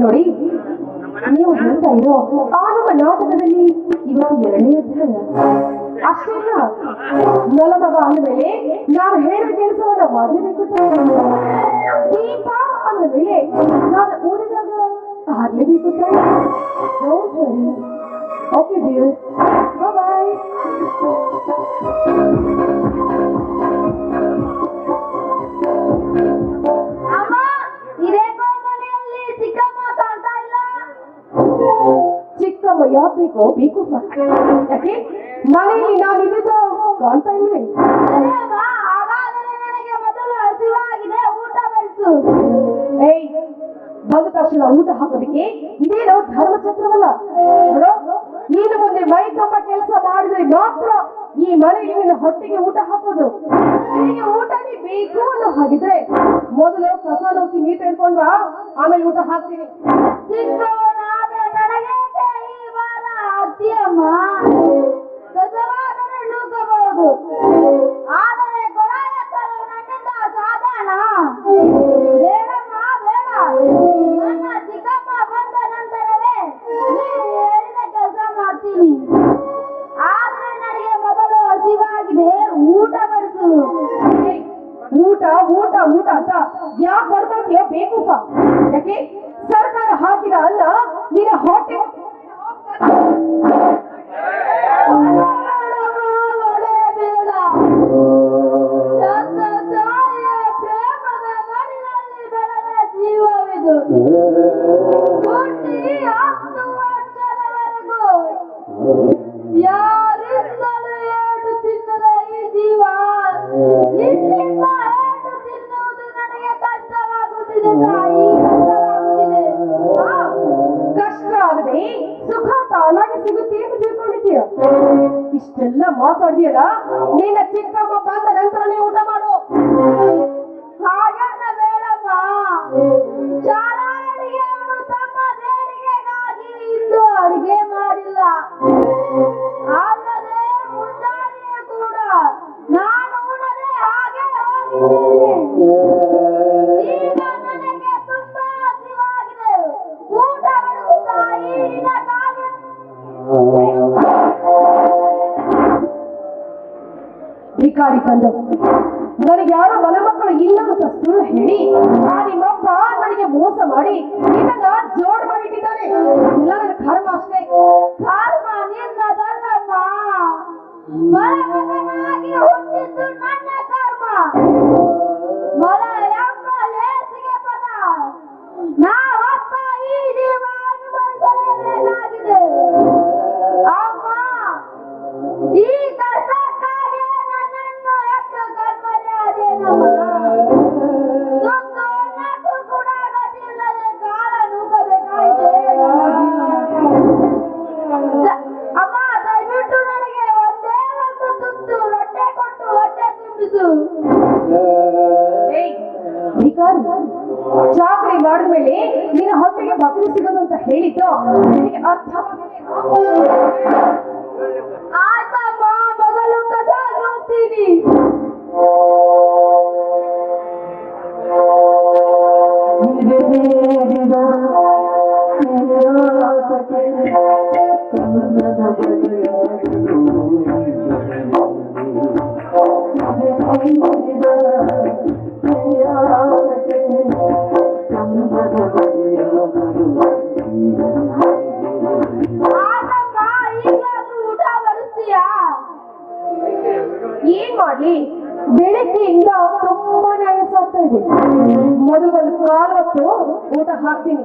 ನೋಡಿ ನೀವು ಹೇಳ್ತಾ ಇರೋ ಆ ನಮ್ಮ ನಾಟಕದಲ್ಲಿ ಇವತ್ತು ಎರಡನೇ ಅಧ್ಯಾಯ. ಅಷ್ಟೇ ನಲಮಗ ಅಂದಮೇಲೆ ನಾನು ಹೇಳಿದ ಕೆಲಸವನ್ನ ಮಾಡಲೇಬೇಕು. ದೀಪ ಅಂದಮೇಲೆ ನಾನು ಓದಿದಾಗ ಹಾರ್ಲೇಬೇಕು ಸರಿ. Okay worry. Okay, ಚಿಕ್ಕಮ್ಮ ಯಾಕೆ ಬೇಕೋ ಬೇಕು ಯಾಕೆ? ಮನೆಯಲ್ಲಿ ನಾನು ಇದ್ದಿದ್ದು ಕಾಣ್ತಾ ಇಲ್ವೇ ಏಯ್ ಬಂದ ತಕ್ಷಣ ಊಟ ಹಾಕೋದಕ್ಕೆ ಇದೇನೋ ಧರ್ಮಛತ್ರವಲ್ಲ? ನೋಡು ನೀನು ಮುಂದೆ ಮೈ ತುಂಬ ಕೆಲಸ ಮಾಡಿದ್ರೆ ಮಾತ್ರ ಈ ಮನೆಯಲ್ಲಿ ನಿನ್ನ ಹೊಟ್ಟೆಗೆ ಊಟ ಹಾಕೋದು. ನಿನಗೆ ಊಟನೇ ಬೇಕು ಅನ್ನೋ ಹಾಗಿದ್ರೆ ಮೊದಲು ಕಸ ನೋಕಿ ನೀಟ್ ಹಿಡ್ಕೊಂಡು ಆಮೇಲೆ ಊಟ ಹಾಕ್ತೀನಿ. ಬಾರ ಅತ್ತಿಯಮ್ಮ ಕಸವಾದರೆ ನೂಕಬಹುದು. ಆದರೆ ಕೊಡ ಎತ್ತಲು ನನ್ನಿಂದ ಸಾಧಾರಣ. ಬೇಡಮ್ಮ, ಬೇಡ. ನನ್ನ ಚಿಕ್ಕಮ್ಮ ಬಂದ ನಂತರವೇ ನೀವು ಹೇಳಿದ ಕೆಲಸ ಮಾಡ್ತೀನಿ. ಆದರೆ ನನಗೆ ಮೊದಲು ಹಸಿವಾಗಿದೆ. ಊಟ ಬಡಿಸು ಊಟ ಊಟ ಊಟ ಅಂತ ಏನ್ ಮಾಡ್ಲಿ ಬೆಳಗ್ಗೆಯಿಂದ ತುಂಬಾನೇ ಆಯಾಸ ಇದೆ ಮೊದಲು ಒಂದು ಕಾಲು ಹೊತ್ತು ಊಟ ಹಾಕ್ತೀನಿ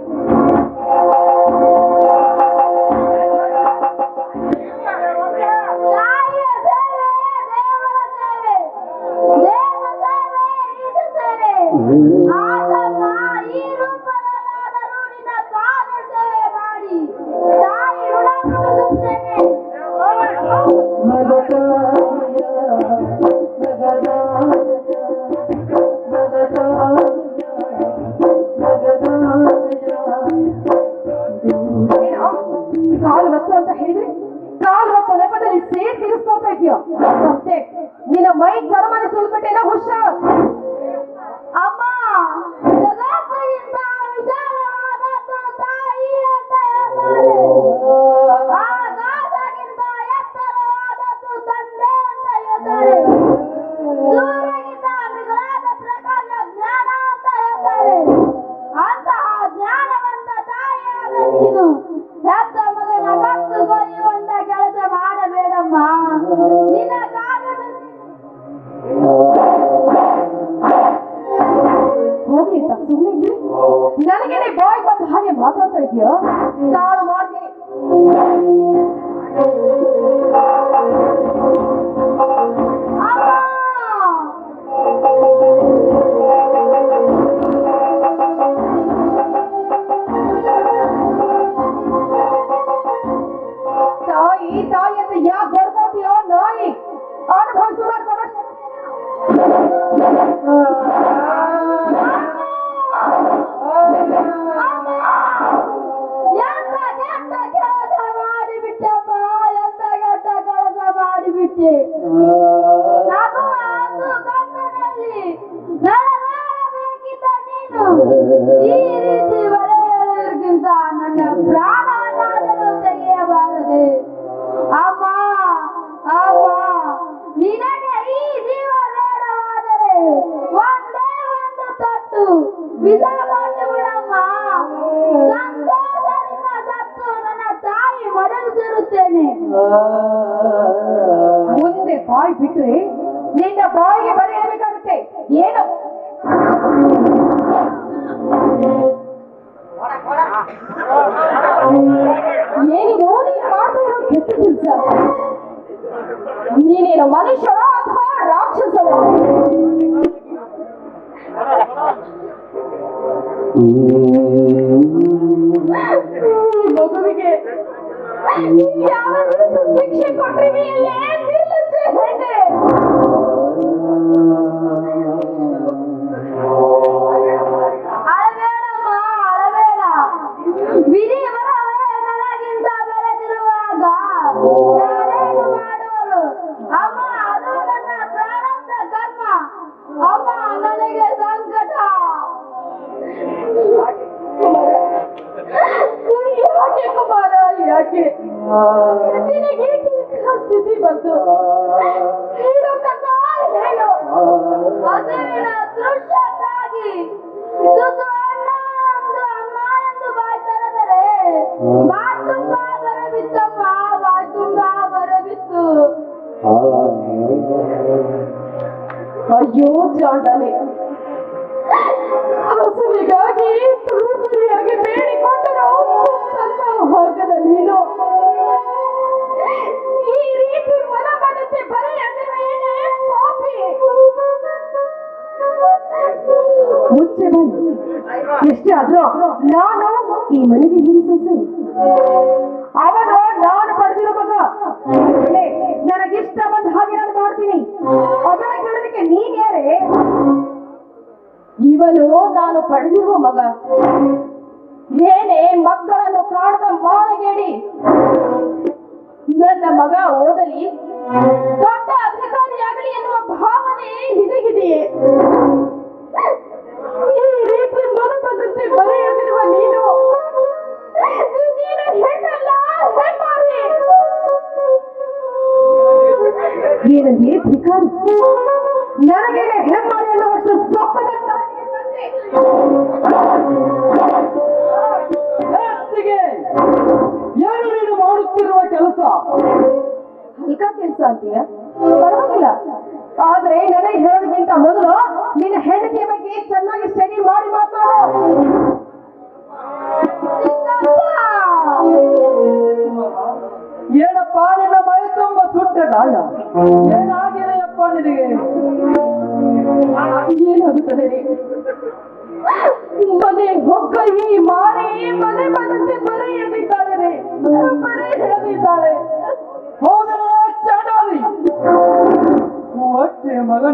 ನೀನೇನು ಮನುಷ್ಯನ ಅಥವಾ ರಾಕ್ಷಸನ ಈ ಮಗುವಿಗೆ ಯಾವ ರೀತಿ ಶಿಕ್ಷೆ ಕೊಟ್ರಿ ತುಂಬಾ ಬರಬಿತ್ತಮ್ಮ ಬಾಯ್ ತುಂಬಾ ಬರಬಿತ್ತು ಅಯ್ಯೋ ಚಾಂಡಲೆ ಹಸುವಿಗಾಗಿ ತುರುತುರಿಯಾಗಿ ಬೇಡಿಕೊಂಡರೂ ತನ್ನ ಹೋಗದ ನೀನು ಈ ರೀತಿ ಮನಮನತೆ ಬರೆಯದಿರುವೇನೆ ಪಾಪಿ ಮುಚ್ಚೆ ಬನ್ನಿ ಎಷ್ಟೇ ಆದ್ರೂ ನಾನು ಈ ಮನೆಗೆ ಹಿರಿಸೆ ಅವನು ನಾನು ಪಡೆದಿರೋ ಮಗ. ನನಗೆ ನನಗಿಷ್ಟ ಬಂದ ಹಾಗೆ ನಾನು ಮಾಡ್ತೀನಿ. ಅದನ್ನ ಕೇಳೋದಕ್ಕೆ ನೀನ್ ಯಾರೇ? ಇವನು ನಾನು ಪಡೆದಿರುವ ಮಗ. ಏನೇ ಮಕ್ಕಳನ್ನು ಕಾಣದ ಮಾನಗೇಡಿ. ನನ್ನ ಮಗ ಓದಲಿ, ದೊಡ್ಡ ಅಧಿಕಾರಿಯಾಗಲಿ ಎನ್ನುವ ಭಾವನೆ ನಿನಗಿದೆಯೇ?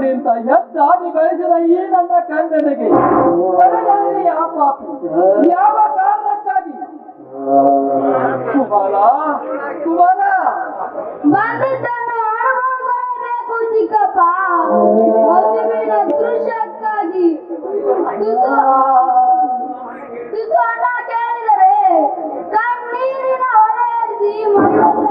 ಮಗನಿಂದ ಎದ್ದಾಗಿ ಬೆಳೆಸಿದ ಈ ನನ್ನ ಕಂದನಿಗೆ. ಯಾವ ಪಾಪಿ? ಯಾವ ಕಾರಣಕ್ಕಾಗಿ? ಕುಮಾರ ಕುಮಾರ. ಬಂದಿದ್ದನ್ನು ಅನುಭವಿಸಲೇಬೇಕು ಚಿಕ್ಕಪ್ಪ. ಹಸಿವಿನ ದೃಶ್ಯಕ್ಕಾಗಿ ತುಸು ಅನ್ನ ಕೇಳಿದರೆ, ಕಣ್ಣೀರಿನ ಹೊಳೆಯರಿಸಿ ಮೈಯೆಲ್ಲ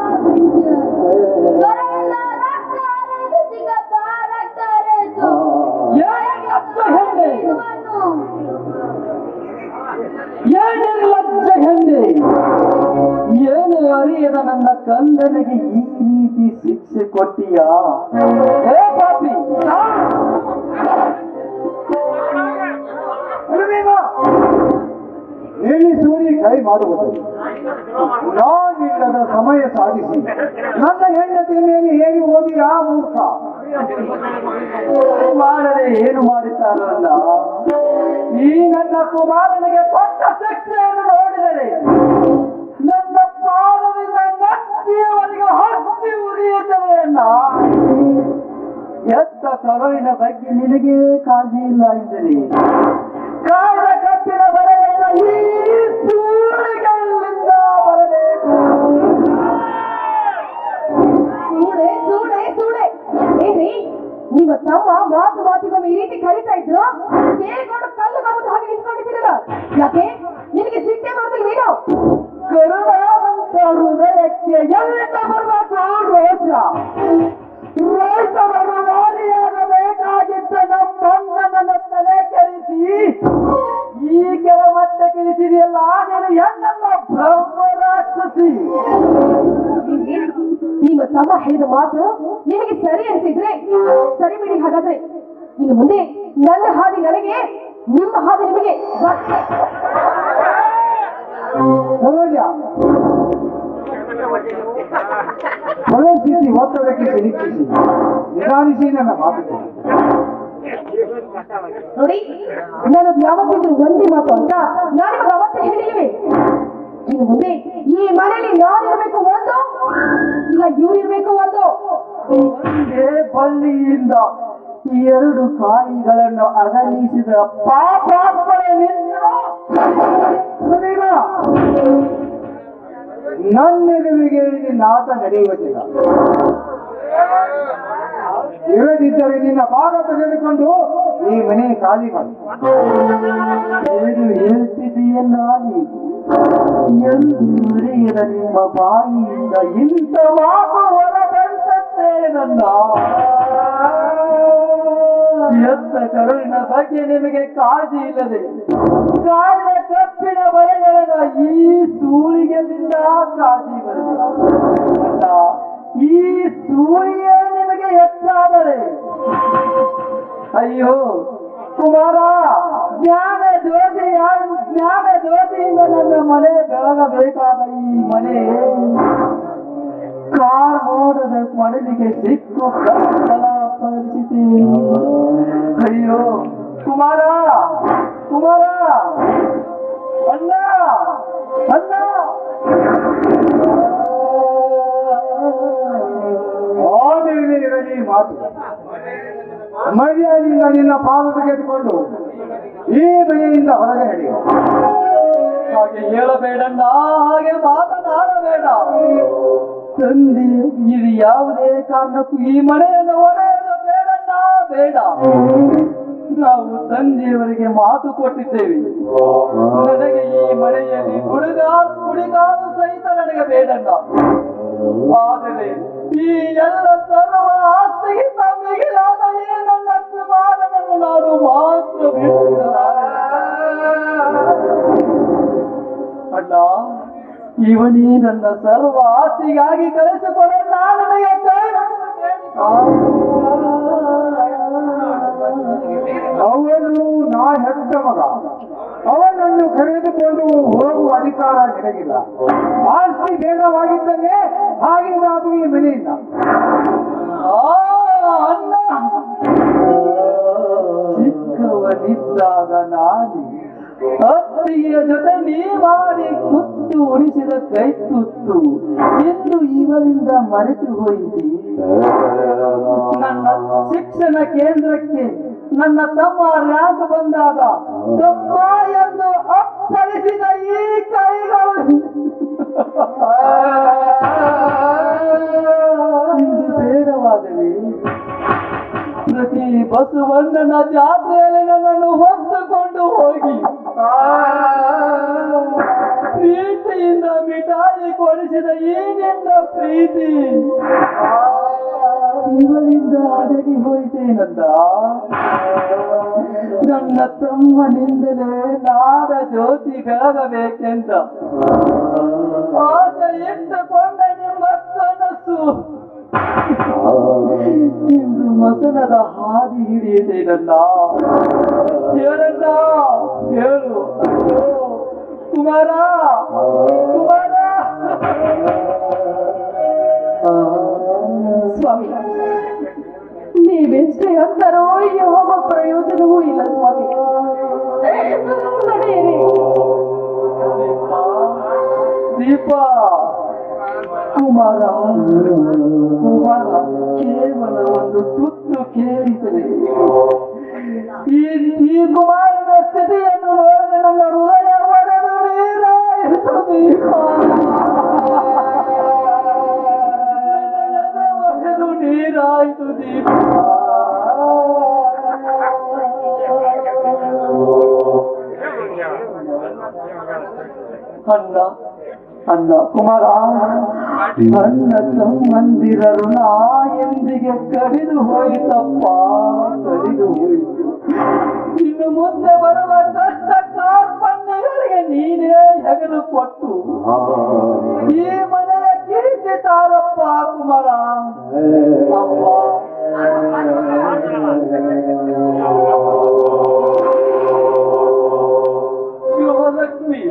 ಹೆಣ್ಣೆ ಏನು ಅರಿಯದ ನನ್ನ ಕಂದನಿಗೆ ಈ ರೀತಿ ಶಿಕ್ಷೆ ಕೊಟ್ಟಿಯಾ? ಏ ಪಾಪಿ! ಹೇಳಿ ಸೂರಿ ಕೈ ಮಾಡುವುದು. ನಾನಿಲ್ಲದ ಸಮಯ ಸಾಧಿಸಿ ನನ್ನ ಹೆಂಡತಿ ಮೇಲೆ ಹೇಗೆ ಹೋಗಿ ಆ ಮೂರ್ಖ. ಮಾಡದೆ ಏನು ಮಾಡುತ್ತಾರಲ್ಲ ನನ್ನ ಕುಮಾರನಿಗೆ ಕೊಟ್ಟ ಶಿಕ್ಷೆಯನ್ನು ನೋಡಿದರೆ ನನ್ನ ಪಾದದಿಂದ ನಕ್ಕಿಯವರಿಗೆ ಹಕ್ಕಿ ಉರಿಯುತ್ತದೆ ಅಣ್ಣ ಎತ್ತ ಕರುಳಿನ ಬಗ್ಗೆ ನಿನಗೆ ಕಾಳಜಿ ಇಲ್ಲ ಇದ್ದರೆ ಕಾಳ ಕಪ್ಪಿನ ಬರೆಯನ್ನು ಈ ಸೂರಿಗಳಿಂದ ಬರಬೇಕು. ಸೂಳೆ ಸೂಳೆ ಸೂಳೆ. ಏನ್ರಿ ತಮ್ಮ ಮಾತು ಮಾತಿಗೊಮ್ಮೆ ಈ ರೀತಿ ಕರಿತಾ ಇದ್ರು? ಕೇಳಿಕೊಂಡು ಹಾಗೆ ನಿಂತ್ಕೊಂಡಿದ್ದೀರಲ್ಲ? ಯಾಕೆ? ನಿನಗೆ ಸಿಟ್ಟೆ ಮಾಡೋದಿಲ್ವೇನೋ ಕರುಣಾವಂತ ಹೃದಯಕ್ಕೆ ಎಲ್ಲಿಂದ ಬರಬೇಕು? ರೋಷ. ರೈತವರು ವಾರಿಯಾಗಬೇಕಾಗಿದ್ದ ನಮ್ಮಣ್ಣನ ತಲೆ ಕೆಡಿಸಿ. ಈ ಕೆಲ ಮತ್ತೆ ತಿಳಿಸಿದೆಯಲ್ಲ? ನೀನು ಹೆಣ್ಣಲ್ಲ ಬ್ರಹ್ಮ ರಾಕ್ಷಸಿ? ನಿಮ್ಮ ತಮ್ಮ ಹೇಳಿದ ಮಾತು ನಿಮಗೆ ಸರಿ ಅನಿಸಿದ್ರೆ, ಸರಿ ಬಿಡಿ ಹಾಗಾದ್ರೆ. ಇನ್ನು ಮುಂದೆ ನನ್ನ ಹಾದಿ ನನಗೆ ನಿಮ್ಮ ಹಾದಿ ನಿಮಗೆ ಪರಿಸ್ಥಿತಿ ಒತ್ತಡಕ್ಕೆ ಸಿಲುಕಿಸಿ ನಿಧಾನಿಸಿ ನನ್ನ ಮಾತು. ನೋಡಿ ನಾನು ಯಾವತ್ತಿದ್ರು ಒಂದೇ ಮಾತು ಅಂತ ನಾನು ನಿಮಗೆ ಅವತ್ತೇ ಹೇಳಿಲ್ವೇ ಇನ್ನು ಮುಂದೆ ಈ ಮನೆಯಲ್ಲಿ ಇರಬೇಕು ಒಂದು ಇಲ್ಲ ಇರಬೇಕು ಒಂದು ಬಲ್ಲಿಯಿಂದ ಈ ಎರಡು ಕಾಯಿಗಳನ್ನು ಅಗಲಿಸಿದ ಪಾಪಾತ್ಮಳೆ ನಿನ್ನ ನನ್ನೆದುರಿಗೆ ನಾಟ ನಡೆಯುವುದಿಲ್ಲ. ಇರದಿದ್ದರೆ ನಿನ್ನ ಭಾಗ ತೆಗೆದುಕೊಂಡು ಈ ಮನೆ ಖಾಲಿ ಮಾಡಿ. ಏನು ಹೇಳ್ತಿದೆಯಲ್ಲ ನೀನು. ಎಲ್ಲುರಿಯದ ನಿಮ್ಮ ಬಾಯಿಯಿಂದ ಇಂಥ ಮಾತು ಹೊರಬಂತಂತೆ ನನ್ನ. ಎತ್ತ ಕರುಳಿನ ಬಗ್ಗೆ ನಿಮಗೆ ಕಾಳಜಿ ಇಲ್ಲದೆ ಕಾಯ್ದ ಕಪ್ಪಿನ ಬರೆಗಳ ಈ ಸೂಳಿಗೆಯಿಂದ ಕಾಳಜಿ ಬರಬೇಕು? ಈ ಸೂಳಿಯ ನಿಮಗೆ ಹೆಚ್ಚಾದರೆ? ಅಯ್ಯೋ, ಕುಮಾರ, ಜ್ಞಾನ ಜ್ಯೋತಿ ಜ್ಞಾನ ಜ್ಯೋತಿಯಿಂದ ನನ್ನ ಮನೆ ಬೆಳಗಬೇಕಾದ ಈ ಮನೆ ಕಾರ್ ಮೋಡದ ಮಡಲಿಗೆ ಸಿಕ್ಕು ಕತ್ತಲ. ಪರಿಸ್ಥಿತಿ ಅಯ್ಯೋ, ಕುಮಾರ ಕುಮಾರ, ಅಣ್ಣ ಅಣ್ಣ. ಇರಲಿ ಮಾತು. ಮರ್ಯಾದೆಯಿಂದ ನಿನ್ನ ಪಾದ ತೆಗೆದುಕೊಂಡು ಈ ಮನೆಯಿಂದ ಹೊರಗೆ ನಡೆಯುವ ಹಾಗೆ ಹೇಳಬೇಡಣ್ಣ, ಹಾಗೆ ಮಾತನಾಡಬೇಡ. ತಂದೆ, ಇದು ಯಾವುದೇ ಕಾರಣಕ್ಕೂ ಈ ಮನೆಯನ್ನು ಬೇಡಣ್ಣ ಬೇಡ ನಾವು ತಂದೆಯವರಿಗೆ ಮಾತು ಕೊಟ್ಟಿದ್ದೇವೆ ನನಗೆ ಈ ಮನೆಯಲ್ಲಿ ಹುಡುಗಾಲು ಹುಡುಗಾರು ಸಹಿತ ನನಗೆ ಬೇಡಲ್ಲ ಆದರೆ ಈ ಎಲ್ಲ ಸರ್ವ ಆಸ್ತಿಗೆ ಮಿಗಿಲಾದ ಈ ನನ್ನ ಕುಮಾರನನ್ನು ನಾನು ಮಾತ್ರ. ಅಣ್ಣ, ಇವನೇ ನನ್ನ ಸರ್ವ ಆಸ್ತಿಗಾಗಿ ಕಳಿಸಿಕೊಡಣ್ಣ ನನಗೆ. ಅವನು ನಾ ಹೆತ್ತ ಮಗ. ಅವನನ್ನು ಕರೆದುಕೊಂಡು ಹೋಗುವ ಅಧಿಕಾರ ನಿನಗಿಲ್ಲ. ಆಸ್ತಿ ಭೇದವಾಗಿದ್ದರೆ ಹಾಗೆ ಅದು ಈ ಮನೆಯಿಂದ. ಅಣ್ಣ ಚಿಕ್ಕವನಿದ್ದಾಗ ನಾನು ಅತ್ತಿಯ ಜೊತೆ ನೀ ಮಾಡಿ ಕುತ್ತು ಉಳಿಸಿದ ಕೈ ತುತ್ತು ಎಂದು ಇವರಿಂದ ಮರೆತು ಹೋಯಿತು. ನನ್ನ ಶಿಕ್ಷಣ ಕೇಂದ್ರಕ್ಕೆ ನನ್ನ ತಮ್ಮ ರಾಗ ಬಂದಾಗ ತಮ್ಮ ಎಂದು ಅಪ್ಪಳಿಸಿದ ಈ ಕೈಗಳು. ಬಸವಣ್ಣನ ಜಾತ್ರೆಯಲ್ಲಿ ನನ್ನನ್ನು ಹೊತ್ತುಕೊಂಡು ಹೋಗಿ. ಪ್ರೀತಿಯಿಂದ ಮಿಠಾಯಿ ಕೊಡಿಸಿದ ಈ ಪ್ರೀತಿ? ಇವರಿಂದ ಅಡಗಿ ಹೋಯಿತೇನಂದ? ನನ್ನ ತಮ್ಮನಿಂದಲೇ ನಾಡ ಜ್ಯೋತಿ ಬೆಳಗಬೇಕೆಂದ? ಆತ ಇಟ್ಟುಕೊಂಡ ನಿಮ್ಮ ಕನಸು ಇಂದು ಮಸನದ ಹಾದಿ ಹಿಡಿಯುತ್ತೇನಲ್ಲ ಹೇಳಣ್ಣ, ಹೇಳು. ಕುಮಾರ. ಕುಮಾರ. ಸ್ವಾಮಿ. ನೀವೆಷ್ಟೇ ಅಂತಾರೋ ಯಾವ ಪ್ರಯೋಜನವೂ ಇಲ್ಲ, ಸ್ವಾಮಿ. ನಡೆಯಿರಿ. ದೀಪ. ಕುಮಾರ. ಕುಮಾರ, ಕೇವಲ ಒಂದು ತುತ್ತು ಕೇಳಿದರೆ ಈ ಕುಮಾರನ ಸ್ಥಿತಿಯನ್ನು ನೋಡಿದ ನನ್ನ ಒಡೆದು ನೀರಾಯಿತು ದೀಪ ಅಣ್ಣ ಅಣ್ಣ ಕುಮಾರ ನನ್ನ ಸಂಬಂಧಿರರು ನಾ ಎಂದಿಗೆ ಕಡಿದು ಹೋಯಿತಪ್ಪ ಕಡಿದು ಹೋಯಿತು ಇನ್ನು ಮುಂದೆ ಬರುವ ಕಷ್ಟ ಕಾರ್ಪಣ್ಯಗಳಿಗೆ ನೀನೇ ಹೆಗಲು ಕೊಟ್ಟು ಈ ಮನೆ ಕಿರಿತಿ ತಾರಪ್ಪ ಕುಮಾರ. ಶಿವಲಕ್ಷ್ಮಿ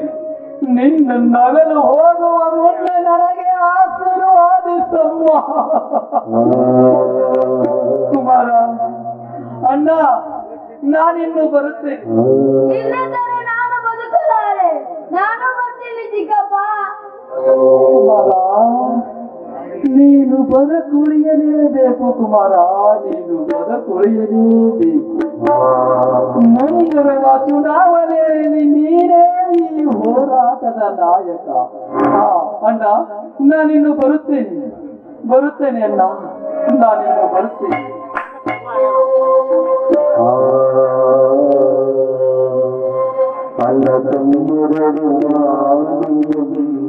ನಿನ್ನ ನಗಲು ಹೋಗುವ ಮುನ್ನ ನನಗೆ ಆಶೀರ್ವಾದಿಸಮ್ಮ. ಕುಮಾರ ಅಣ್ಣ ನಾನಿನ್ನು ಬರುತ್ತೇನೆ ಇಲ್ಲದರೆ ನಾನು ಬದುಕಲಾರೆ ನಾನು ಬರ್ತೀನಿ ಚಿಕ್ಕಪ್ಪ ಕುಮಾರ ನೀನು ಬದುಕುಳಿಯಲೇಬೇಕು ಕುಮಾರ, ನೀನು ಬದುಕುಳಿಯಲೇಬೇಕು ಮುಂದಿರುವ ಚುನಾವಣೆಯಲ್ಲಿ ನೀನೇ ಈ ಹೋರಾಟದ ನಾಯಕ. ಅಣ್ಣ, ನಾನಿನ್ನು ಬರುತ್ತೇನೆ. ಬರುತ್ತೇನೆ ಅಣ್ಣ. ನಾನಿನ್ನು ಬರುತ್ತೇನೆ. ಅಣ್ಣ ತಂಬುರಡು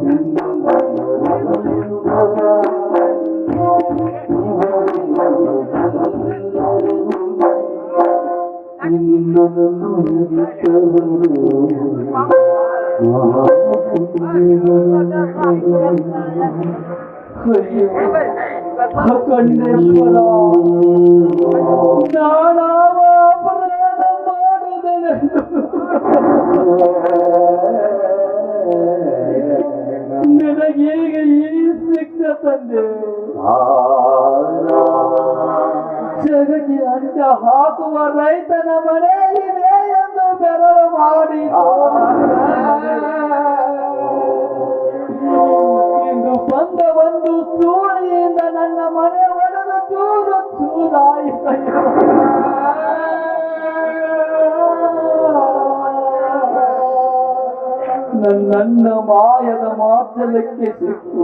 يوهي ಈಗ ಈ ಸಿಕ್ಕ ತಂದೆ? ಜಗಕ್ಕೆ ಅಂಟ ಹಾಕುವ ರೈತನ ಮನೆ ಇದೆ ಎಂದು ಬೆರಳು ಮಾಡಿ ಇಂದು ಬಂದ ಒಂದು ಸೂಳಿಯಿಂದ ನನ್ನ ಮನೆ ಒಡೆದು ಚೂರು ಚೂರಾಯಿತಯ್ಯೋ ನನ್ನ ಮಾಯದ ಮಾತಲಕ್ಕೆ ಸಿಕ್ಕು.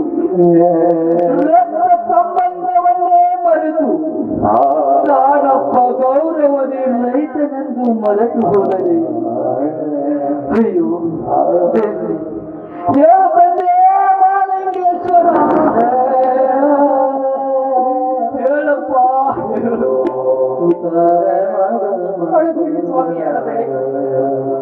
ಸಂಬಂಧವನ್ನೇ ಮರೆತು. ನಾನಪ್ಪ ಗೌರವದಿ ರೈತನೆಂದು ಮರೆತು ಹೋದರೆ. ಅಯ್ಯೋ ದೇವ್ರೇ. ಹೇಳು ತಂದೆ ಮಾಲಿಂಗೇಶ್ವರ. ಹೇಳಪ್ಪ. ಹೇಳು. ಸ್ವಾಮಿ ಅಳಬೇಡಿ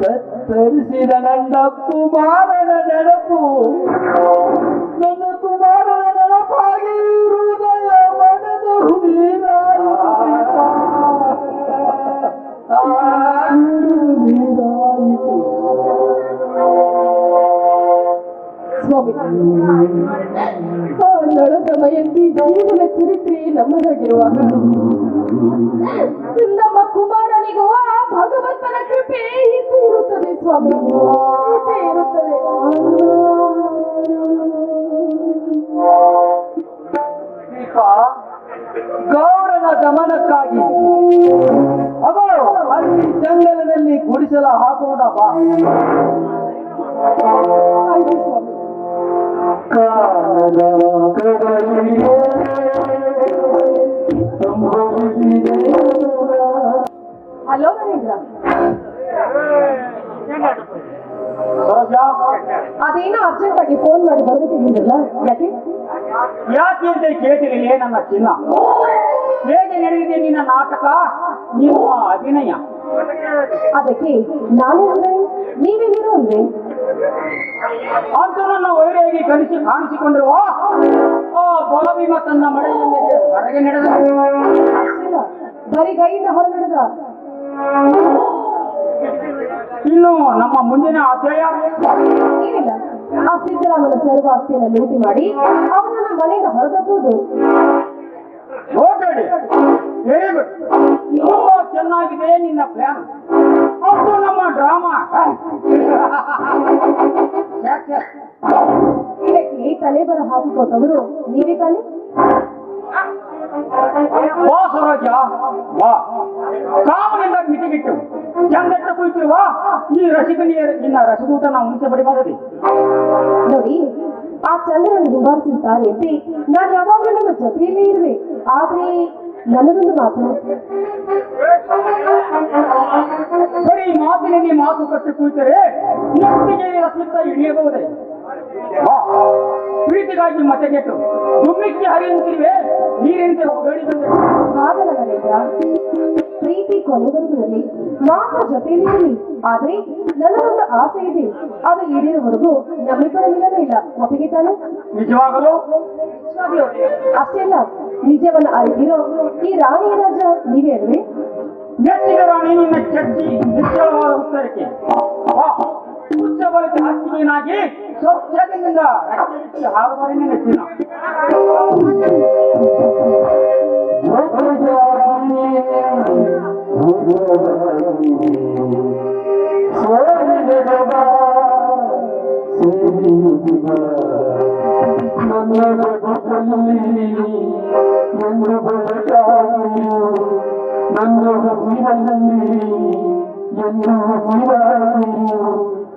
ಕತ್ತರಿಸಿದ ನನ್ನ ಕುಮಾರನ ನೆನಪು. ನನ್ನ ಕುಮಾರನ ನೆನಪಾಗಿ ಹೃದಯ ಮನದ ನಳದ ಮಯಂತಿ ಜೀವನ ಚರಿತ್ರೆ ನಮ್ಮದಾಗಿರುವಾಗ ಸ್ವಾಮಿ ಇರುತ್ತದೆ ದೀಪ ಗೌರನ ದಮನಕ್ಕಾಗಿ ಅವರು ಅಲ್ಲಿ ಜಂಗಲದಲ್ಲಿ ಗುಡಿಸಲ ಹಾಕೋಣ ಬಾ. ಸ್ವಾಮಿ. ಅಂತ ಕೇಳ್ತಿರಲಿಯೇ ನನ್ನ ಚಿನ್ನ? ಹೇಗೆ ನಡೆದಿದೆ ನಿನ್ನ ನಾಟಕ? ನಿಮ್ಮ ಅಭಿನಯ. ಅದಕ್ಕೆ ನಾನೇ ಅಂದ್ರೆ ನೀವೇ ಹೀರೋ ಅಲ್ವೇ ಅಂತೂ ನನ್ನ ವೈರಿಯಾಗಿ ಕಲಿಸಿ ಕಾಣಿಸಿಕೊಂಡಿರುವ ಆ ಬಲಭೀಮ ತನ್ನ ಮಳೆಯಲ್ಲಿ ಹೊರಗೆ ನಡೆದ. ಬರೀ ಕೈಯಿಂದ ಹೊರ ನಡೆದ. ಇನ್ನು ನಮ್ಮ ಮುಂದಿನ ಅಧ್ಯಾಯ. ಏನಿಲ್ಲ. ಆ ಸಿದ್ದರಾಮನ ಸರ್ವ ಆಸ್ತಿಯನ್ನ ಲೂಟಿ ಮಾಡಿ ಅವನನ್ನ ಮನೆಯಿಂದ ವೆರಿ ಗುಡ್ ತುಂಬಾ ಚೆನ್ನಾಗಿದೆ ನಿನ್ನ ಪ್ಲಾನ್ ಅದು ನಮ್ಮ ಡ್ರಾಮಾ ಇದಕ್ಕೆ ತಲೆ ಬರ ಹಾಕಿಕೊಟ್ಟವರು ನೀವೇ ತಾನೆ? ವಾ ಸ್ವರಾಜ್ಯ ವಾ. ಕಾಮನಿಂದ ಮಿತಿಗಿಟ್ಟು ಚಂದಟ್ಟ ಕುಳಿತಿರುವ ಈ ರಸಿಕನಿಯ ನಿನ್ನ ರಸದೂಟ ನಾವು ಮುಂಚೆ ಬಡಿಬಾರದೆ. ನೋಡಿ ಆ ಚಂದ್ರನ ಅಂತ ನಾನು ಯಾವಾಗಲೂ ನಮ್ಮ ಜೊತೆಯಲ್ಲೇ ಇರುವೆ. ಆದ್ರೆ ನನ್ನದೊಂದು ಮಾತು. ಬರೀ ಮಾತಿನಲ್ಲಿ ಮಾತು ಕಟ್ಟಿ ಕುಳಿತರೆ ನೆತ್ತಿಗೆ ರಸಿತ ಇಳಿಯಬಹುದೇ? ಪ್ರೀತಿಗಾಗಿ ಮತಗೆಟ್ಟು ದುಮ್ಮಿಕ್ಕಿ ಹರಿಯುತ್ತಿರುವೆ ನೀರಿನಂತೆ ಹೊಗಳಿ ಬಂದೆ ಹಾಗಲ್ಲ ನರೇಂದ್ರ ಪ್ರೀತಿ ಕೊನೆವರೆಗೂ ಮಾತ್ರ ಜೊತೆಯಲ್ಲಿ ಇರಲಿ. ಆದ್ರೆ ನನ್ನದೊಂದು ಆಸೆ ಇದೆ. ಅದು ಈಡೇರುವವರೆಗೂ ನಮ್ಮಿಬ್ಬರ ಮಿಲನ ಇಲ್ಲ. ಒಪ್ಪಿಗೆ ತಾನೆ? ನಿಜವಾಗಲು? ಅಷ್ಟೇ ಅಲ್ಲ ನಿಜವನ್ನ ಅರಿತಿರೋ ಈ ರಾಣಿಯ ರಾಜ ನೀವೇ ಅಲ್ವೇ? ನೆಚ್ಚಿನ ರಾಣಿ ನಿನ್ನ ಚಡ್ಡಿ ನಿಶ್ಚಲವಾದ ಉತ್ತರಕ್ಕೆ. ಬಳಿಕ ಹಾಕಿದ್ವಿ ನಾಗಿ ಸ್ವಚ್ಛದಿಂದ ಆಕ್ಟಿವಿಟಿ ಹಾಳಬಾರಿನ ಹೆಚ್ಚಿನ ನನ್ನ ಬಳಕಾಗಿ ನನ್ನ ಹಸಿರಲ್ಲಿ ಎನ್ನು ಹಸಿರಾಗಿಯೂ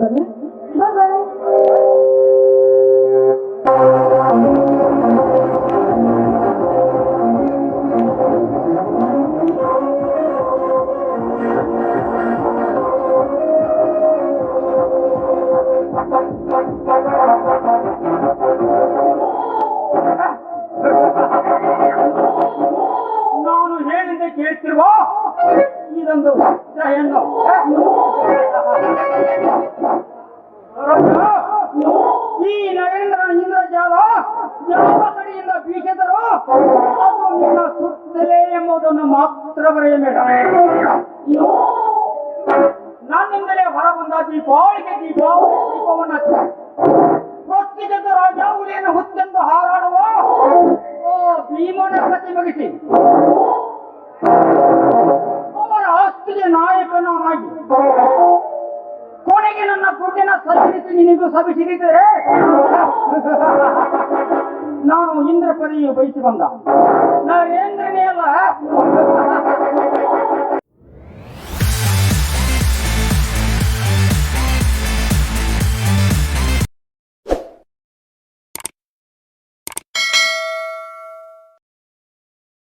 बोले